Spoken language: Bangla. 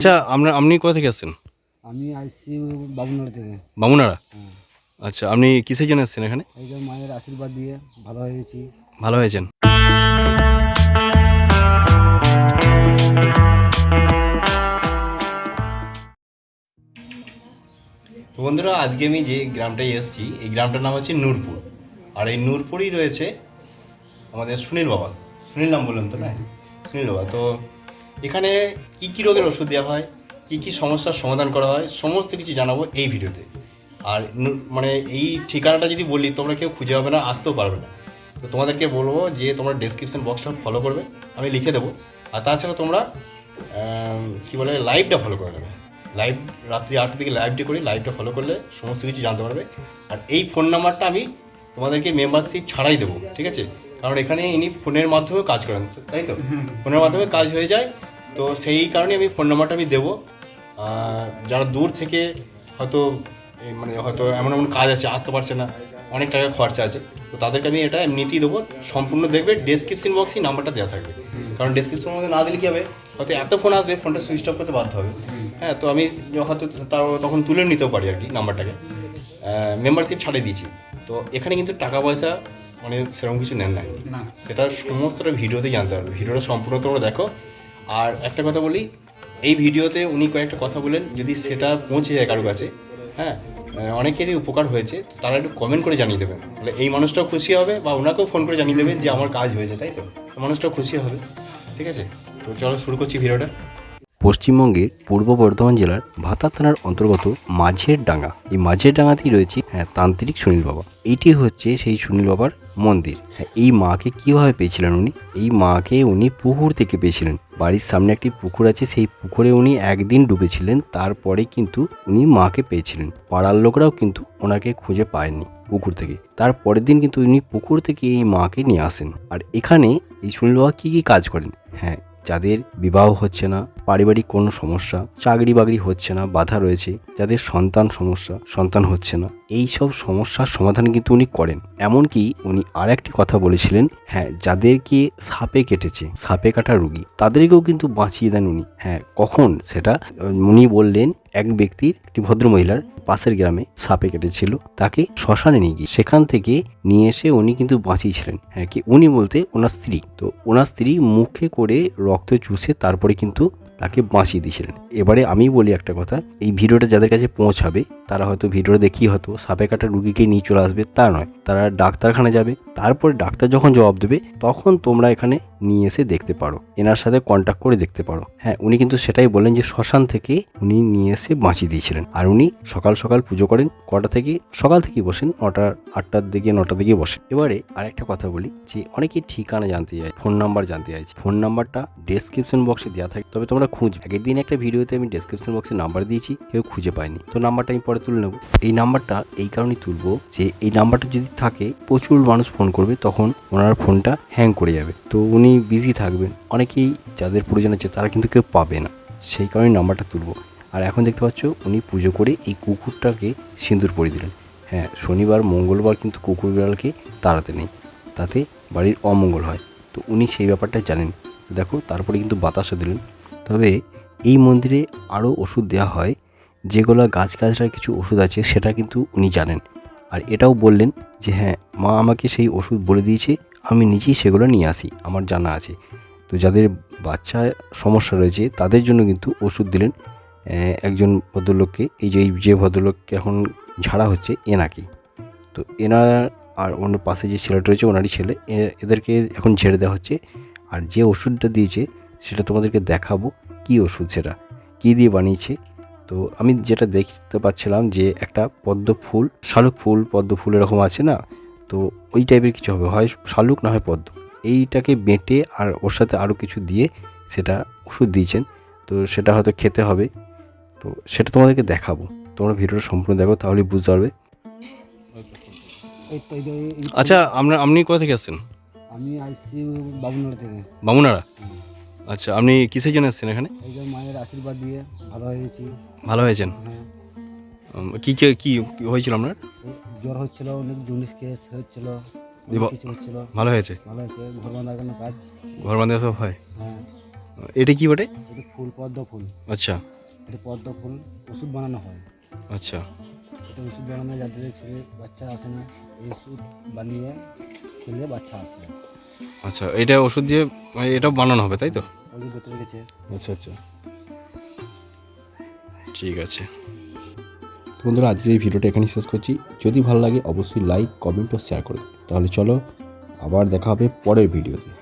আচ্ছা আপনার আপনি কোথা থেকে আসছেন? আমি আসছি বাবুনাড়ি থেকে। বামুনাড়া হ্যাঁ। আচ্ছা আপনি কিসের জন্য এসেছেন এখানে? এই যে মায়ের আশীর্বাদ দিয়ে ভালো হয়ে গেছি ভালো হয়েছেন। তো বন্ধুরা আজকে আমি যে গ্রামটায় এসেছি এই গ্রামটার নাম হচ্ছে নূরপুর। আর এই নূরপুরই রয়েছে আমাদের সুনীল বাবা। সুনীল নাম বললেন তো না সুনীল বাবা তো এখানে কি কি রোগের ওষুধ দেওয়া হয়, কি কি সমস্যার সমাধান করা হয়, সমস্ত কিছু জানাব এই ভিডিওতে। আর মানে এই ঠিকানাটা যদি বলি, তোমরা কেউ খুঁজে পাবে না, আসতেও পারবে না। তো তোমাদেরকে বলব যে তোমরা ডেসক্রিপশন বক্সটা ফলো করবে, আমি লিখে দেবো। আর তাছাড়া তোমরা কি বলে লাইভটা ফলো করে নেবে। লাইভ রাত্রি আটটা থেকে লাইভটি করি লাইভটা ফলো করলে সমস্ত কিছু জানতে পারবে। আর এই ফোন নাম্বারটা আমি তোমাদেরকে মেম্বারশিপ ছাড়াই দেবো, ঠিক আছে? কারণ এখানে ইনি ফোনের মাধ্যমেও কাজ করেন তাই তো? ফোনের মাধ্যমে কাজ হয়ে যায় তো সেই কারণে আমি ফোন নাম্বারটা আমি দেবো। যারা দূর থেকে হয়তো মানে হয়তো এমন এমন কাজ আছে আসতে পারছে না অনেক টাকা খরচা আছে তো তাদেরকে আমি এটা এমনিতেই দেবো। সম্পূর্ণ দেখবে ডেসক্রিপশন বক্সেই নাম্বারটা দেওয়া থাকবে। কারণ ডেসক্রিপশন মধ্যে না দিলে কি হবে? হয়তো এত ফোন আসবে ফোনটা সুইচ অফ করতে বাধ্য হবে। হ্যাঁ তো আমি হয়তো তখন তুলে নিতেও পারি আর কি নাম্বারটাকে। মেম্বারশিপ ছাড়িয়ে দিয়েছি। তো এখানে কিন্তু টাকা পয়সা মানে সেরকম কিছু নেন না না। সেটা সমস্তটা ভিডিওতেই জানতে পারবে ভিডিওটা সম্পূর্ণ তোমরা দেখো। আর একটা কথা বলি এই ভিডিওতে উনি কয়েকটা কথা বলেন যদি সেটা পৌঁছে যায় কারও কাছে হ্যাঁ অনেকেরই উপকার হয়েছে তারা একটু কমেন্ট করে জানিয়ে দেবেন। তাহলে এই মানুষটাও খুশি হবে বা ওনাকেও ফোন করে জানিয়ে দেবেন যে আমার কাজ হয়েছে তাই তো? তো মানুষটাও খুশি হবে ঠিক আছে? তো চলো শুরু করছি ভিডিওটা। পশ্চিমবঙ্গের পূর্ব বর্ধমান জেলার ভাতা থানার অন্তর্গত মাঝের ডাঙ্গা এই মাঝের ডাঙ্গাতেই রয়েছে হ্যাঁ তান্ত্রিক সুনীল বাবা। এইটি হচ্ছে সেই সুনীল বাবার মন্দির। হ্যাঁ এই মাকে কীভাবে পেয়েছিলেন উনি? এই মাকে উনি পুকুর থেকে পেয়েছিলেন। বাড়ির সামনে একটি পুকুর আছে, সেই পুকুরে উনি একদিন ডুবেছিলেন, তারপরে কিন্তু উনি মাকে পেয়েছিলেন। পাড়ার লোকরাও কিন্তু ওনাকে খুঁজে পায়নি পুকুর থেকে। তার পরের দিন কিন্তু উনি পুকুর থেকে এই মাকে নিয়ে আসেন। আর এখানে এই সুনীল বাবা কী কী কাজ করেন? হ্যাঁ যাদের বিবাহ হচ্ছে না, পারিবারিক কোনো সমস্যা, চাকরি বাকরি হচ্ছে না, বাধা রয়েছে, যাদের সন্তান সমস্যা, সন্তান হচ্ছে না এই সব সমস্যার সমাধান কিন্তু উনি করেন। এমনকি উনি আর একটি কথা বলেছিলেন হ্যাঁ যাদেরকে সাপে কেটেছে, সাপে কাটা রুগী, তাদেরকেও কিন্তু বাঁচিয়ে দেন উনি। হ্যাঁ কখন সেটা উনি বললেন, এক ব্যক্তির, একটি ভদ্র মহিলার পাশের গ্রামে সাপে কেটেছিল, তাকে শ্মশানে নিয়ে গিয়ে, সেখান থেকে নিয়ে এসে উনি কিন্তু বাঁচিয়েছিলেন। হ্যাঁ কি উনি বলতে ওনার স্ত্রী। তো ওনার স্ত্রী মুখে করে রক্ত চুষে তারপরে কিন্তু তাকে বাঁচিয়ে দিয়েছিলেন। এবারে আমি বলি একটা কথা, এই ভিডিওটা যাদের কাছে পৌঁছাবে, তারা হয়তো ভিডিওটা দেখি হয়তো সাপে কাটা রুগীকে নিয়ে চলে আসবে, তা নয়। তারা ডাক্তারখানে যাবে, তারপরে ডাক্তার যখন জবাব দেবে, তখন তোমরা এখানে নিয়ে এসে দেখতে পারো, এনার সাথে কন্ট্যাক্ট করে দেখতে পারো। হ্যাঁ উনি কিন্তু সেটাই বললেন যে শ্মশান থেকে উনি নিয়ে এসে বাঁচিয়ে দিয়েছিলেন। আর উনি সকাল সকাল পুজো করেন, কটা থেকে, সকাল থেকেই বসেন, নটা, আটটার দিকে নটার দিকে বসেন এবারে আরেকটা কথা বলি, যে অনেকে ঠিকানা জানতে চায়, ফোন নাম্বার জানতে চাইছে ফোন নাম্বারটা ডেসক্রিপশন বক্সে দেওয়া থাকে, তবে তোমরা খুঁজ আগের দিন একটা ভিডিওতে আমি ডেসক্রিপশন বক্সে নাম্বার দিয়েছি, কেউ খুঁজে পায়নি। তো নাম্বারটা আমি পরে তুলে নেব। এই নাম্বারটা এই কারণেই তুলবো যে এই নাম্বারটা যদি থাকে, প্রচুর মানুষ ফোন করবে, তখন ওনার ফোনটা হ্যাং করে যাবে। তো উনি বিজি থাকবেন। অনেকেই যাদের প্রয়োজন আছে, তারা কিন্তু কেউ পাবে না। সেই কারণে নাম্বারটা তুলবো। আর এখন দেখতে পাচ্ছ, উনি পুজো করে এই কুকুরটাকে সিঁদুর পরিয়ে দিলেন। হ্যাঁ শনিবার, মঙ্গলবার কিন্তু কুকুর বিড়ালকে তাড়াতে নেই। তাতে বাড়ির অমঙ্গল হয়। তো উনি সেই ব্যাপারটা জানেন। দেখো, তারপরে কিন্তু বাতাসা দিলেন। তবে এই মন্দিরে আরও ওষুধ দেওয়া হয়, যেগুলো গাছগাছড়ার কিছু ওষুধ আছে সেটা কিন্তু উনি জানেন। আর এটাও বললেন যে হ্যাঁ মা আমাকে সেই ওষুধ বলে দিয়েছে, আমি নিজেই সেগুলো নিয়ে আসি, আমার জানা আছে। তো যাদের বাচ্চা সমস্যা রয়েছে, তাদের জন্য কিন্তু ওষুধ দিলেন একজন ভদ্রলোককে, এই যে যে ভদ্রলোককে এখন ঝাড়া হচ্ছে এনাকেই। তো এনার আর অন্য পাশে যে ছেলেটা রয়েছে, ওনারই ছেলে এদেরকে এখন ঝেড়ে দেওয়া হচ্ছে। আর যে ওষুধটা দিয়েছে সেটা তোমাদেরকে দেখাবো কি ওষুধ সেটা কী দিয়ে বানিয়েছে। তো আমি যেটা দেখতে পাচ্ছিলাম যে একটা পদ্ম ফুল শালুক ফুল পদ্ম ফুল এরকম আছে না? তো ওই টাইপের কিছু হবে হয় শালুক না হয় পদ্ম। এইটাকে বেটে আর ওর সাথে আরও কিছু দিয়ে সেটা ওষুধ দিয়েছেন তো সেটা হয়তো খেতে হবে। তো সেটা তোমাদেরকে দেখাবো। তোমরা ভিডিওটা সম্পূর্ণ দেখো তাহলেই বুঝতে পারবে। আচ্ছা আপনার আপনি কোথা থেকে আসছেন? আমি আসছি বাবুনাড়ি থেকে। বামুনাড়া হ্যাঁ। আচ্ছা আপনি কিসের জন্য এসেছেন এখানে? যে মায়ের আশীর্বাদ দিয়ে ভালো হয়ে গেছি ভালো হয়েছেন? হ্যাঁ। কি কি কি কি হয়েছিল আপনার? জ্বর হচ্ছিল অনেক জন্ডিস কেস হচ্ছিল অনেক কিছু হচ্ছিল। ভালো হয়েছে? ভালো হয়েছে ঘর বাঁধার কোনো কাজ? ঘর বাঁধা সব হয়? হ্যাঁ। এটা কি বটে? এটা ফুল পদ্ম ফুল। আচ্ছা। এটা পদ্ম ফুল ওষুধ বানানো হয়। আচ্ছা। এটা ওষুধ বানানো যাদের ছেলে বাচ্চা আসে না। এই ওষুধ বানিয়ে খেলে বাচ্চা আসে। আচ্ছা এটা ওষুধ দিয়ে মানে এটাও বানানো হবে তাই তো? যে গেছে। আচ্ছা আচ্ছা। ঠিক আছে। তো বন্ধুরা, আজকের এই ভিডিওটা এখানেই শেষ করছি। যদি ভালো লাগে, অবশ্যই লাইক কমেন্ট ও শেয়ার করে তাহলে চলো, আবার দেখা হবে পরের ভিডিওতে।